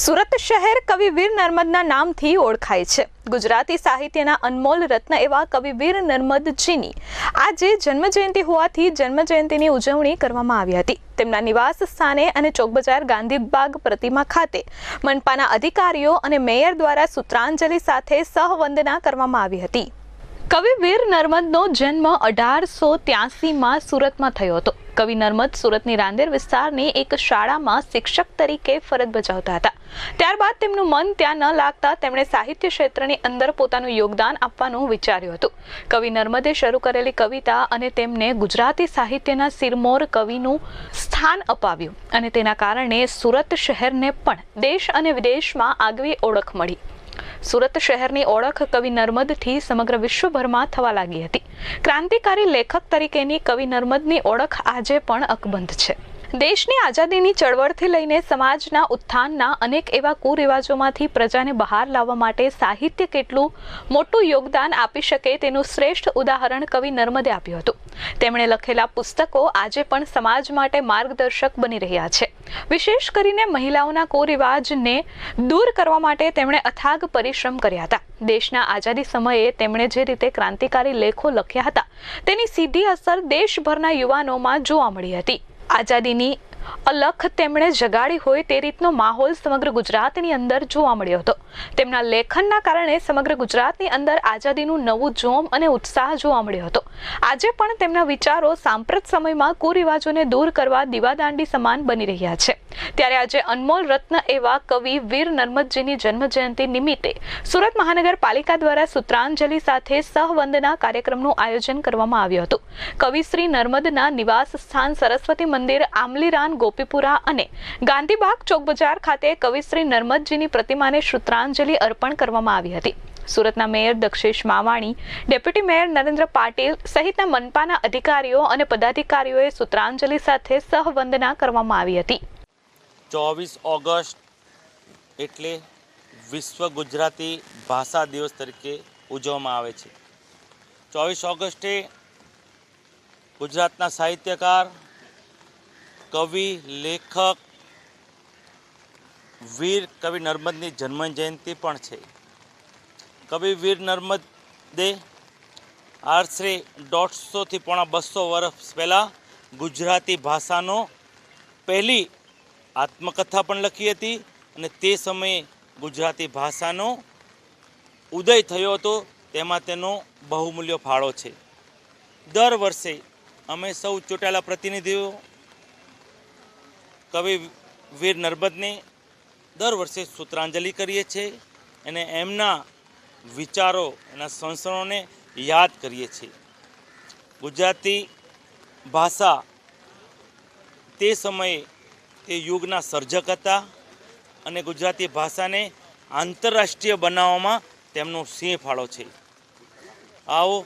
સુરત શહેર કવિવીર નર્મદના નામથી ઓળખાય છે. ગુજરાતી સાહિત્યના અનમોલ રત્ન એવા કવિવીર નર્મદજીની આજે જન્મજયંતિ હોવાથી જન્મજયંતિની ઉજવણી કરવામાં આવી હતી. તેમના નિવાસ સ્થાને અને ચોકબજાર ગાંધીબાગ પ્રતિમા ખાતે મનપાના અધિકારીઓ અને મેયર દ્વારા સૂત્રાંજલિ સાથે સહવંદના કરવામાં આવી હતી. કવિવીર નર્મદનો જન્મ અઢારસો ત્યાસીમાં સુરતમાં થયો હતો. કવિ નર્મદ સુરતની રાંદેર વિસ્તારની એક શાળામાં શિક્ષક તરીકે ફરજ બજાવતા હતા. ત્યારબાદ તેમનું મન ત્યાં ન લાગતા તેમણે સાહિત્ય ક્ષેત્રની અંદર પોતાનું યોગદાન આપવાનું વિચાર્યું હતું. કવિ નર્મદે શરૂ કરેલી કવિતા અને તેમને ગુજરાતી સાહિત્યના સિરમોર કવિનું સ્થાન અપાવ્યું અને તેના કારણે સુરત શહેરને પણ દેશ અને વિદેશમાં આગવી ઓળખ મળી. સુરત શહેરની ઓળખ કવિ નર્મદથી સમગ્ર વિશ્વભરમાં થવા લાગી હતી. ક્રાંતિકારી લેખક તરીકેની કવિ નર્મદની ઓળખ આજે પણ અકબંધ છે. દેશની આઝાદીની ચળવળથી લઈને સમાજના ઉત્થાનના અનેક એવા કુરિવાજોમાંથી પ્રજાને બહાર લાવવા માટે સાહિત્ય કેટલું મોટું યોગદાન આપી શકે તેનું શ્રેષ્ઠ ઉદાહરણ કવિ નર્મદે આપ્યું હતું. તેમણે લખેલા પુસ્તકો આજે પણ સમાજ માટે માર્ગદર્શક બની રહ્યા છે. વિશેષ કરીને મહિલાઓના કુરિવાજને દૂર કરવા માટે તેમણે અથાગ પરિશ્રમ કર્યા હતા. દેશના આઝાદી સમયે તેમણે જે રીતે ક્રાંતિકારી લેખો લખ્યા હતા, તેની સીધી અસર દેશભરના યુવાનોમાં જોવા મળી હતી. આઝાદીની અલખ તેમણે જગાડી હોય તે રીતનો માહોલ સમગ્ર ગુજરાતની અંદર જોવા મળ્યો હતો. તેમના લેખનના કારણે સમગ્ર ગુજરાતની અંદર આઝાદીનું નવું જોમ અને ઉત્સાહ જોવા મળ્યો હતો. આજે પણ તેમના વિચારો સાંપ્રત સમયમાં કુરિવાજોને દૂર કરવા દીવાદાંડી સમાન બની રહ્યા છે. ત્યારે આજે અનમોલ રત્ન એવા કવિ વીર નર્મદજીની જન્મજયંતિ નિમિત્તે સુરત મહાનગરપાલિકા દ્વારા સૂત્રાંજલિ સાથે સહવંદના કાર્યક્રમનું આયોજન કરવામાં આવ્યું હતું. કવિશ્રી નર્મદના નિવાસ સ્થાન સરસ્વતી મંદિર આમલીરાન ગોપીપુરા અને ગાંધીબાગ ચોક બજાર ખાતે કવિશ્રી નર્મદજીની પ્રતિમાને શ્રુત્રાંજલિ અર્પણ કરવામાં આવી હતી. સુરતના mayor Dakshesh Mavani, deputy mayor Narendra Patil સહિતના મનપાના અધિકારીઓ અને પદાધિકારીઓએ સૂત્રાંજલિ સાથે સહવંદના કરવામાં આવી હતી. ચોવીસ ઓગસ્ટ એટલે વિશ્વ ગુજરાતી ભાષા દિવસ તરીકે ઉજવવામાં આવે છે. ચોવીસ ઓગસ્ટે ગુજરાતના સાહિત્યકાર, કવિ, લેખક, વીર કવિ નર્મદની જન્મ જયંતિ પણ છે. કવિ વીર નર્મદે આશરે દોઢસોથી પોણા બસો વર્ષ પહેલાં ગુજરાતી ભાષાનો પહેલી આત્મકથા પણ લખી હતી અને તે સમયે ગુજરાતી ભાષાનો ઉદય થયો હતો. તેમાં તેનો બહુમૂલ્ય ફાળો છે. દર વર્ષે અમે સૌ ચૂંટાયેલા પ્રતિનિધિઓ, કવિ વીર નર્મદને દર વર્ષે સૂત્રાંજલિ કરીએ છીએ અને એમના વિચારો, એના સંસ્કરણોને યાદ કરીએ છીએ ગુજરાતી ભાષા તે સમયે તે યુગના સર્જક હતા અને ગુજરાતી ભાષાને આંતરરાષ્ટ્રીય બનાવવામાં તેમનો સિંહ ફાળો છે. આવો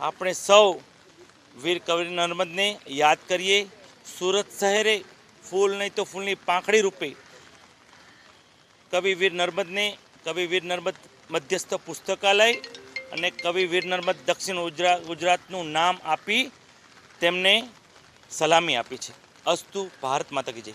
આપણે સૌ વીર કવિ નર્મદને યાદ કરીએ. સુરત શહેરે ફૂલ નહીં તો ફૂલની પાંખડી રૂપે કવિ વીર નર્મદને કવિ વીર નર્મદ મધ્યસ્થ પુસ્તકાલય અને કવિ વીર નર્મદ દક્ષિણ ગુજરાતનું નામ આપી તેમને સલામી આપી છે. અસ્તુ ભારત માતા કી